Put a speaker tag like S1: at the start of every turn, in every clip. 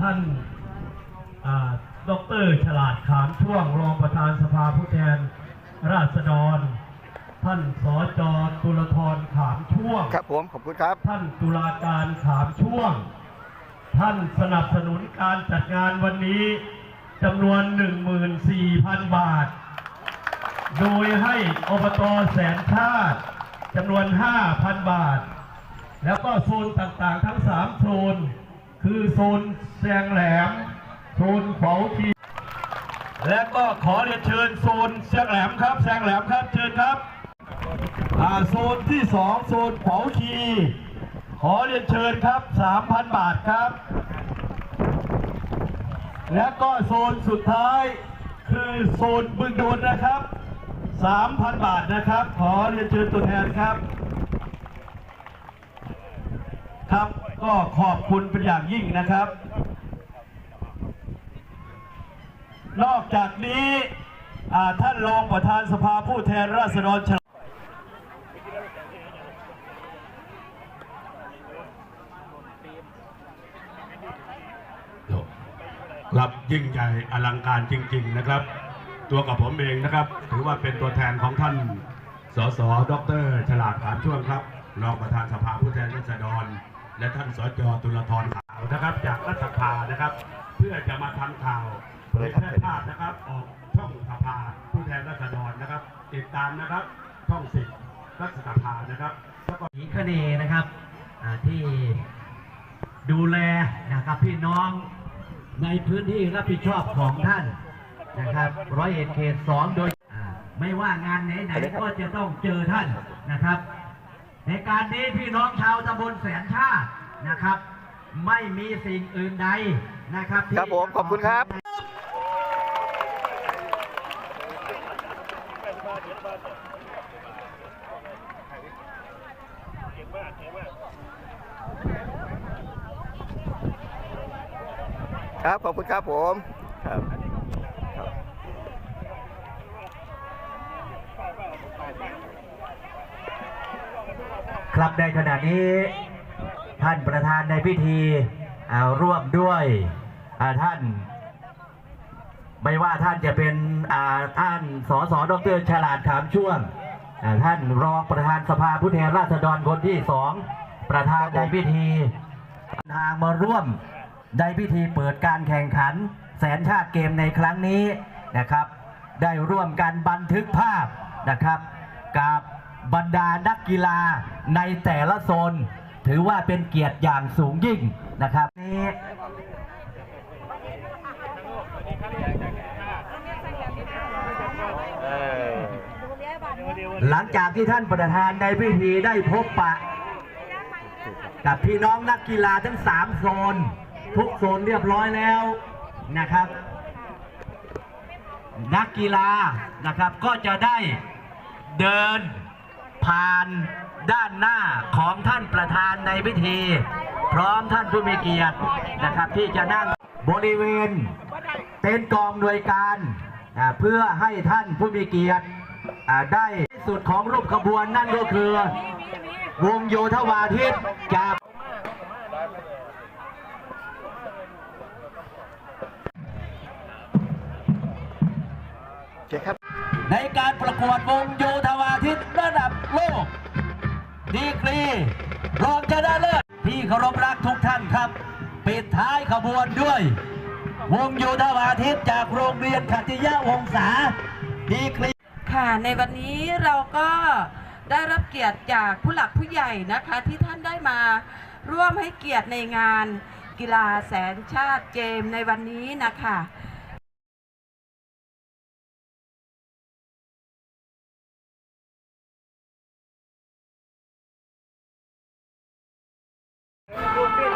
S1: ท่านอ่า
S2: ดอกเตอรฉลาดขามช่วงรองประธานสภาผู้แทนราษฎร ท่านสจตุลธรขามช่วง
S3: ครับผมขอบคุณครับ
S2: ท่านตุลาการขามช่วง ท่านสนับสนุนการจัดงานวันนี้จำนวน 14,000 บาท โดยให้อบตแสนชาติจำนวน 5,000 บาท แล้วก็โซนต่างๆ ทั้ง 3 โซน คือโซนแซงแหลม โซนขาทีและก็ขอเรียนเชิญโซนแซงแหลมครับแซงแหลมครับเชิญครับโซนที่สองโซนขาวชีขอเรียนเชิญครับ 3,000 บาทครับ และก็โซนสุดท้ายคือโซนบึงโดนนะครับ 3,000 บาทนะครับ ขอเรียนเชิญตัวแทนครับ ครับ ก็ขอบคุณเป็นอย่างยิ่งนะครับ นอกจากนี้ท่านรองประธานสภาผู้แทนราษฎรฉลาด
S4: ครับยิ่งใหญ่อลังการจริง ๆนะครับ ตัวกับผมเองนะครับ ถือว่าเป็นตัวแทนของท่านสสดรฉลาดขามช่วงครับรองประธานสภาผู้แทนราษฎร และท่านสจตุลธรขาวนะครับ จากรัฐสภานะครับ เพื่อจะมาทำข่าวเผยแพร่ภาพนะครับ ออกช่องสภาผู้แทนราษฎรนะครับ ติดตามนะครับช่องสิบรัฐสภานะครับแล้วก็
S1: หญิงคเนนะครับที่ดูแลนะครับพี่น้องในพื้นที่รับผิดชอบของท่านนะครับร้อยเอ็ดเขตสองโดยไม่ว่างานไหนๆก็จะต้องเจอท่านนะครับ ในการนี้พี่น้องชาวตำบลแสนชาตินะครับ ไม่มีสิ่งอื่นใดนะครับที่
S3: ครับผมขอบคุณครับ ครับขอบคุณครับผม ครับ
S1: ในขณะนี้ ท่านประธานในพิธีร่วมด้วยท่าน ไม่ว่าท่านจะเป็นท่านสสดรฉลาดขามช่วงท่านรองประธานสภาผู้แทนราษฎรคนที่สองประธานในพิธีทางมาร่วมในพิธีเปิดการแข่งขัน แสนชาติเกมในครั้งนี้นะครับ ได้ร่วมกันบันทึกภาพนะครับกับ บรรดานักกีฬาในแต่ละโซน ถือว่าเป็นเกียรติอย่างสูงยิ่งนะครับนี้หลังจากที่ท่านประธานในพิธีได้พบปะ กับพี่น้องนักกีฬาทั้ง 3 โซน ทุกโซนเรียบร้อยแล้วนะครับ นักกีฬานะครับก็จะได้เดิน ผ่านด้านหน้าของท่านประธานในพิธี พร้อมท่านผู้มีเกียรตินะครับ ที่จะนั่งบริเวณเต็นท์กองหน่วยการเพื่อให้ท่านผู้มีเกียรติได้สุดของรูปขบวนนั่นก็คือ วงโยธวาทิตจาก
S3: โอเคครับ
S1: ในการประกวดวงโยธวาทิตระดับ โลก ดีกรีรองชนะเลิศที่เคารพรักทุกท่านครับ ปิดท้ายขบวนด้วย วงโยธวาทิตจากโรงเรียนขัติยะวงศาดีกรี
S5: ค่ะในวันนี้เราก็ได้รับเกียรติจากผู้หลักผู้ใหญ่นะคะที่ท่านได้มาร่วมให้เกียรติในงานกีฬาแสนชาติเกมในวันนี้นะคะ
S1: Hey,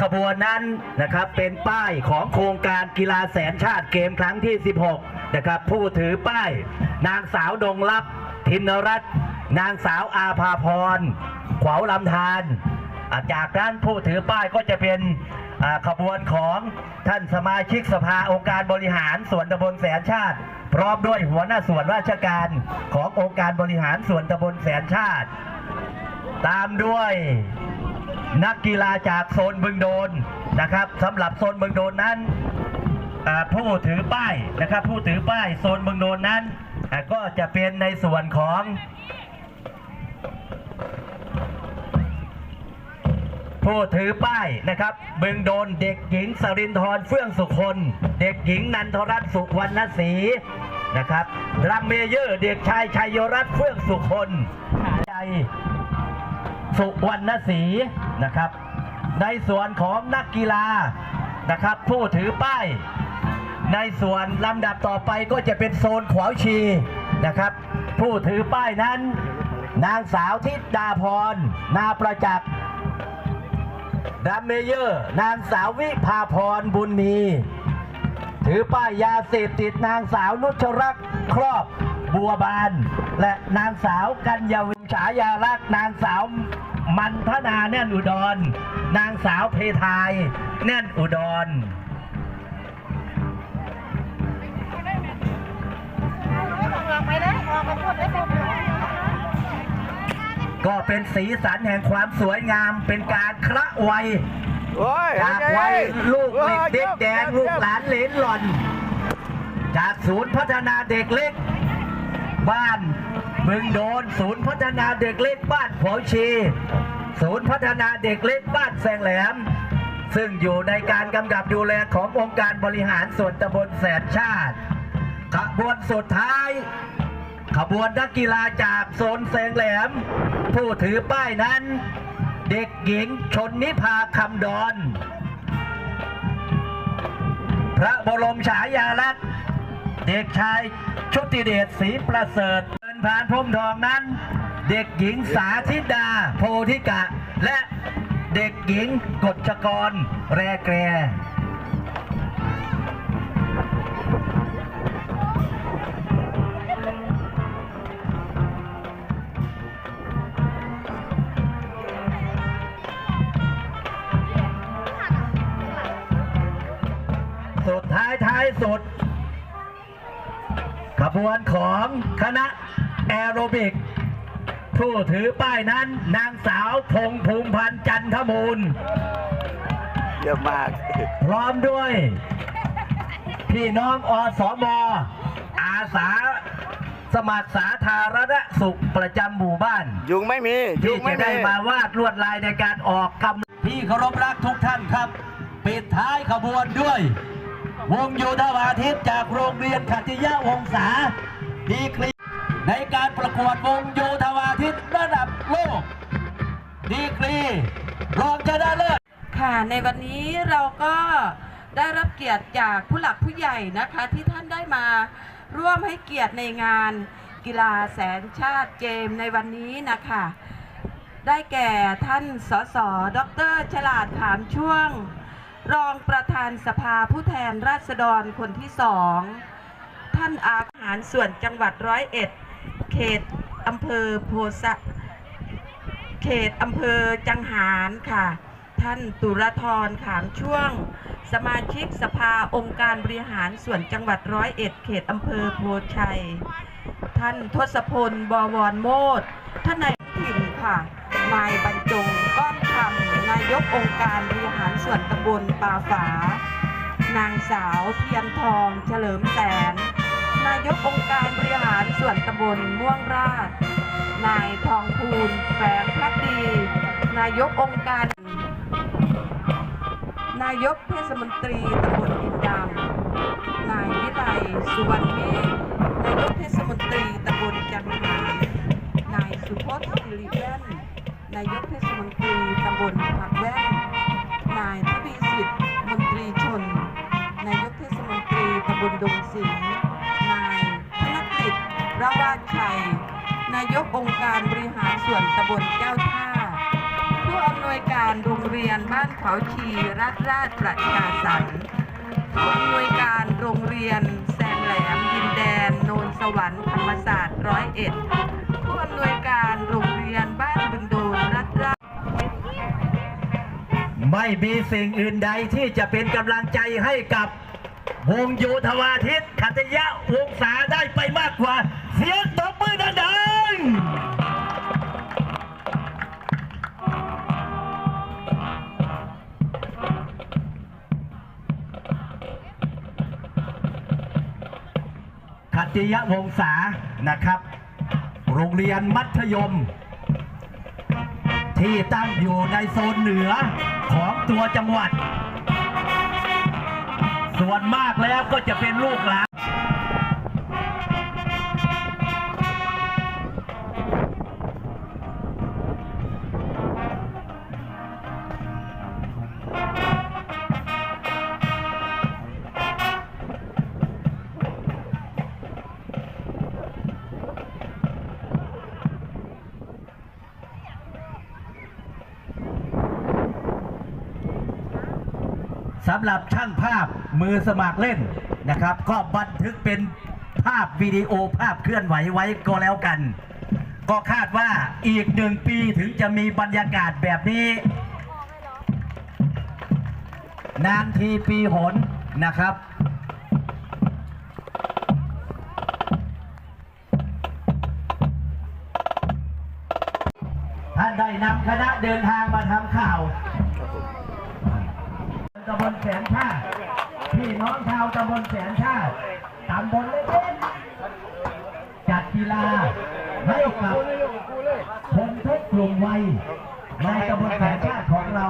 S1: ขบวนนั้นนะครับเป็นป้ายของโครงการกีฬาแสนชาติเกมครั้งที่ 16 นะครับผู้ถือป้าย นางสาวดงลับ ทินรัตน์นางสาวอาภาพร ขวาวลำธารอ่าจากนั้นผู้ถือป้ายก็จะเป็นขบวนของท่านสมาชิกสภาองค์การบริหารส่วนตำบลแสนชาติ พร้อมด้วยหัวหน้าส่วนราชการขององค์การบริหารส่วนตำบลแสนชาติ ตามด้วย นักกีฬาจากโซนบึงโดนนะครับสำหรับโซนบึงโดนนั้นอ่าผู้ถือป้ายนะครับผู้ถือป้ายโซนบึงโดนนั้นอ่าก็จะเป็นในส่วนของผู้ถือป้ายนะครับบึงโดนเด็กหญิงสรินทร์เฟื่องสุคน เด็กหญิงนันทรัตน์สุวรรณศรีนะครับรัมเมเยอร์เด็กชายชัยรัตน์เฟื่องสุคนใจ สุวรรณศรีนะครับ ในส่วนของนักกีฬานะครับ ผู้ถือป้าย ในส่วนลำดับต่อไปก็จะเป็นโซนขวาวชีนะครับ ผู้ถือป้ายนั้น นางสาวทิดาพร นาประจักษ์ดัมเมเยอร์ นางสาววิภาพรบุญมีถือป้ายยาเสพติดนางสาวนุชรักษ์ครอบบัวบาน และนางสาวกัญญาวิ ฉายาลักษณ์นางสาวมันธนาแน่นอุดร นางสาวเพทายแน่นอุดรก็เป็นสีสันแห่งความสวยงามเป็นการคละวัย
S3: โอ้ย
S1: จากวัยลูกเด็กเด็กแดงลูกหลานเหลนหล่อน จากศูนย์พัฒนาเด็กเล็ก บ้าน บึงโดนศูนย์พัฒนาเด็กเล็กบ้านผอชี ศูนย์พัฒนาเด็กเล็กบ้านแสงแหลม ซึ่งอยู่ในการกำกับดูแลขององค์การบริหารส่วนตำบลแสนชาติ ขบวนสุดท้าย ขบวนนักกีฬาจากโซนแสงแหลม ผู้ถือป้ายนั้น เด็กหญิงชนนิพาคำดอน พระบรมฉายาลักษณ์เด็กชายชุติเดชศรีประเสริฐ เดินผ่านพรมทองนั้น เด็กหญิงสาธิดา โพธิกะ และเด็กหญิงกฎชกร แรแกรสุดท้ายท้ายสุด ขบวนของคณะ แอโรบิก ผู้ถือป้ายนั้น นางสาวพงภูมิพันธ์จันทมูล
S3: เยอะมาก
S1: พร้อมด้วย พี่น้องอสมอาสา สมัครสาธารณสุขประจำหมู่บ้าน
S3: ยุงไม่มี ยุ
S1: ที่
S3: งไม่
S1: จะได้
S3: มี
S1: มาวาดลวดลายในการออกกำพี่เคารพรักทุกท่านครับ ปิดท้ายขบวนด้วย วงโยธวาทิตจากโรงเรียนขัตติยะวงศาดีกรี ในการประกวดวงโยธวาทิตระดับโลก ดีกรีรองชนะเลิศ
S5: ค่ะในวันนี้เราก็ได้รับเกียรติจากผู้หลักผู้ใหญ่นะคะที่ท่านได้มาร่วมให้เกียรติในงานกีฬาแสนชาติเกมในวันนี้นะคะ ได้แก่ท่านสสดรฉลาดถามช่วง รองประธานสภาผู้แทนราษฎรคนที่สอง ท่านอาหารส่วนจังหวัดร้อยเอ็ด เขตอำเภอโพสะเขตอำเภอจังหารค่ะ ท่านตุรทรขามช่วง สมาชิกสภาองค์การบริหารส่วนจังหวัดร้อยเอ็ดเขตอำเภอโพชัย ท่านทศพลบวรโมดท่านนายถิ่นค่ะ นายบรรจงก้อนคำนายกองค์การบริหารส่วนตำบลปาฝา นางสาวเทียนทองเฉลิมแสน นายกองค์การบริหาร ส่วนตำบลม่วงราช นายทองภูลแฝงพักดี นายกองค์การ นายกเทศมนตรีตำบลอินดำนายวิไลสุวรรณเมฆนายกเทศมนตรีตำบลจันหานายสุพจน์สิริแว่นนายกเทศมนตรีตำบลผักแว่นนายทวีสิทธิ์มนตรีชน นายกเทศมนตรีตำบลดงสิงายนายกองค์การบริหารส่วนตำบลแก้วท่าควบอำนวยการโรงเรียนบ้านเขาชีรัฐราชประชาสรรค์ผู้อำนวยการโรงเรียนแซงแหลมดินแดนโนนสวรรค์ธรรมศาสตร์ร้อยเอ็ดผู้อำนวยการโรงเรียนบ้านบึงโดนรัฐราช
S1: ไม่มีสิ่งอื่นใดที่จะเป็นกำลังใจให้กับวงโยธวาทิตขัตยะวงศาได้ไปมากกว่า เสียงตบมือดัง ขัตยะวงศานะครับ โรงเรียนมัธยม ที่ตั้งอยู่ในโซนเหนือของตัวจังหวัด ส่วนมากแล้วก็จะเป็นลูกหลาน สำหรับช่างภาพมือสมัครเล่นนะครับ ก็บันทึกเป็นภาพวิดีโอภาพเคลื่อนไหวไว้ก็แล้วกัน ก็คาดว่าอีกหนึ่งปีถึงจะมีบรรยากาศแบบนี้ นานทีปีหนนะครับท่านได้นำคณะเดินทางมาทำข่าว ตำบลแสนชาติพี่น้องชาวตำบลแสนชาติตำบลเล็กๆจัดกีฬาให้กับคนทุกกลุ่มวัยในตำบลแสนชาติของเรา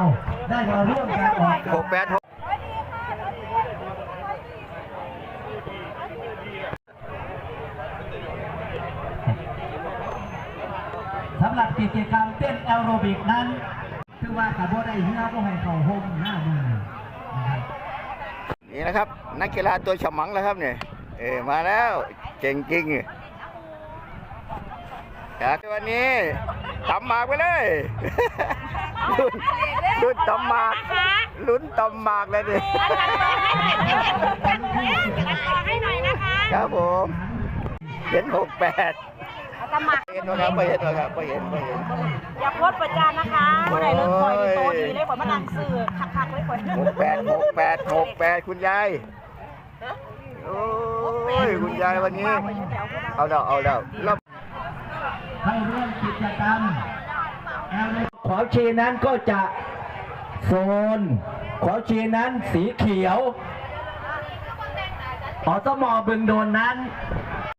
S1: ได้มาร่วมกันออก
S3: หกแปดหก
S1: สำหรับกิจกรรมเต้นแอโรบิกนั้น คือว่าขับรถได้เหือก็ให้เขาห่มหน้ามือ
S3: นี่นะครับ นักกีฬาตัวฉมังแล้วครับเนี่ยเออมาแล้วเก่งจริงครับวันนี้ตำหมากไปเลยลุ้นลุ้นตำหมากลุ้นตำหมากเลยดิ
S6: ให้หน่อยนะคะ
S3: ครับผมเห็นหกแปด
S6: สมัคร
S3: เห็นไหมครับไม่เห็นหรอกครับไม่เห็นไม่เห็น
S6: อย่าโพสต์ประจานนะคะเมื่อไหร่รถคอยในโต๊ะนี้เลยกว่ามานั่งซื้อคักๆเลยกว่า
S3: หกแปดหกแปดหกแปดคุณยายโอ้ยคุณยายวันนี้ เอาแล้วเอาแล้วรอบ
S1: เข้าร่วมกิจกรรมขอชีนั้นก็จะโซนขอชีนั้นสีเขียวอสมบึงโดนนั้น